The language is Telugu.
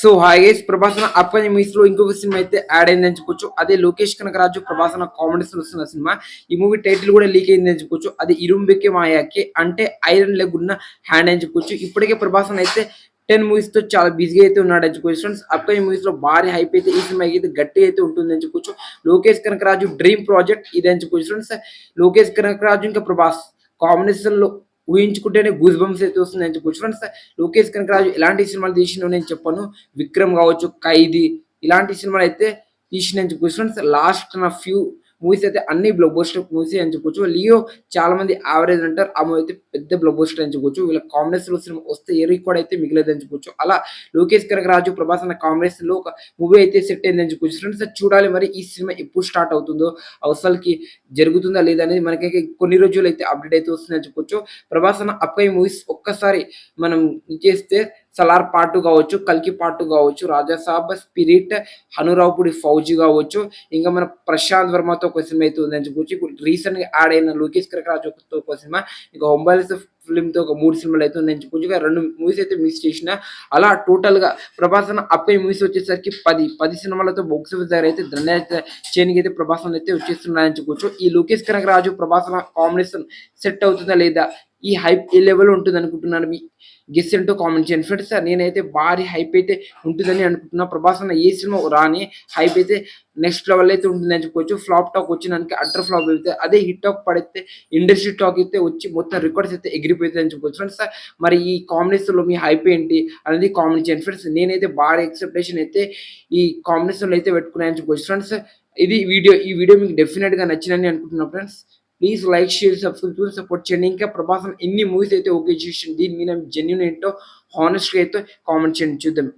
సో హాయ్ గైస్ ప్రభాసన అప్కమింగ్ మూవీస్లో ఇంకొక సినిమా అయితే యాడ్ అయిందని చెప్పొచ్చు. అదే లోకేష్ కనకరాజు ప్రభాసన కామెడీస్ వస్తున్న సినిమా. ఈ మూవీ టైటిల్ కూడా లీక్ అయిందని చెప్పొచ్చు. అది ఇరుంబెక్కే మాయాకి అంటే ఐరన్ లెగ్ ఉన్న హ్యాండ్ అని చెప్పొచ్చు. ఇప్పటికే ప్రభాసన అయితే టెన్ మూవీస్తో చాలా బిజీగా అయితే ఉన్నాడు అని చెప్పుకోవచ్చు ఫ్రెండ్స్. అప్కమింగ్ మూవీస్లో భారీ హైప్ అయితే ఈ సినిమాకి అయితే గట్టి అయితే ఉంటుంది అని చెప్పుకోవచ్చు లోకేష్ కనకరాజు డ్రీమ్ ప్రాజెక్ట్ ఇది అని చెప్పుకోవచ్చు ఫ్రెండ్స్. లోకేష్ కనకరాజు ఇంకా ప్రభాస్ కాంబినేషన్లో ఊహించుకుంటేనే గూస్ బంప్స్ అయితే వస్తుంది అని చెప్పొచ్చు. ఫ్రెండ్స్ లోకేష్ కనకరాజు ఎలాంటి సినిమాలు తీసినో నేను చెప్పాను. విక్రమ్ కావచ్చు ఖైదీ ఇలాంటి సినిమాలు అయితే తీసిన అని చెప్పొచ్చు. ఫ్రెండ్స్ లాస్ట్ నా ఫ్యూ మూవీస్ అయితే అన్ని బ్లాక్ బోస్టర్ మూవీస్ అని చెప్పొచ్చు. లియో చాలా మంది యావరేజ్ అంటారు. ఆ మూవీ అయితే పెద్ద బ్లాక్ బోస్టర్ అని చెప్పొచ్చు. వీళ్ళ కాంగ్రెస్లో సినిమా వస్తే ఏ కూడా అయితే మిగిలేదు అని చెప్పొచ్చు. అలా లోకేష్ కనకరాజు ప్రభాస్ అన్న కాంగ్రెస్లో ఒక మూవీ అయితే సెట్ అయింది అని చెప్పొచ్చు ఫ్రెండ్స్ చూడాలి మరి ఈ సినిమా ఎప్పుడు స్టార్ట్ అవుతుందో అవసరాలకి జరుగుతుందా లేదా అనేది మనకి కొన్ని రోజులు అయితే అప్డేట్ అయితే వస్తుందని చెప్పొచ్చు. ప్రభాస్ అన్న అప్పై మూవీస్ ఒక్కసారి మనం చేస్తే సలార్ పార్ట్ కావచ్చు కల్కి పార్ట్ కావచ్చు రాజాసాబ్ స్పిరిట్ హనురావుపుడి ఫౌజీ కావచ్చు. ఇంకా మన ప్రశాంత్ వర్మతో ఒక సినిమా అయితే ఉందని చెప్పొచ్చు. ఇప్పుడు యాడ్ అయిన లోకేష్ కరకరాజుతో ఒక సినిమా ఇంకా హొంబాలిస్ ఫిల్మ్తో ఒక మూడు సినిమాలు అయితే ఉందని చెప్పొచ్చు. రెండు మూవీస్ అయితే మిస్ చేసిన అలా టోటల్గా ప్రభాస్ అన్న అప్పై మూవీస్ వచ్చేసరికి పది పది సినిమాలతో బాక్స్ ఆఫీస్ దగ్గర అయితే ధన్య చేయనికి అయితే ప్రభాస్ అయితే వచ్చేస్తున్నాయని చెప్పొచ్చు. ఈ లోకేష్ కనకరాజు ప్రభాస్ కాంబినేషన్ సెట్ అవుతుందా లేదా ఈ హైప్ ఏ లెవెల్ ఉంటుంది అనుకుంటున్నాను మీ గెస్ ఏంటో కామెంట్ చేయండి. ఫ్రెండ్స్ నేనైతే భారీ హైప్ అయితే ఉంటుందని అనుకుంటున్నా. ప్రభాస్ అన్న ఏ సినిమా రాని హైప్ అయితే నెక్స్ట్ లెవెల్ అయితే ఉంటుందని చెప్పుకోవచ్చు ఫ్లాప్ టాక్ వచ్చినానికి అటర్ ఫ్లాప్ అయితే అదే హిట్ టాక్ పడితే ఇండస్ట్రీ టాక్ అయితే వచ్చి మొత్తం రికార్డ్స్ అయితే ఎగిరిపోతుంది అని చెప్పుకోవచ్చు ఫ్రెండ్స్ మరి ఈ కాంబినేషన్లో మీ హైప్ ఏంటి అనేది కామెంట్ చేయండి. ఫ్రెండ్స్ నేనైతే భారీ ఎక్సెప్టేషన్ అయితే ఈ కాంబినేషన్లో అయితే పెట్టుకున్నాయని చెప్పుకోవచ్చు ఫ్రెండ్స్ ఇది వీడియో ఈ వీడియో మీకు డెఫినెట్గా నచ్చిందని అనుకుంటున్నాను friends please like share subscribe support చేయండి ఇంకా ప్రభాసం ఎన్ని మూవీస్ అయితే ఓకే చూసి దీని మీద జెన్యున్ ఏంటో హానెస్ట్గా అయితే కామెంట్ చేయండి చూద్దాం.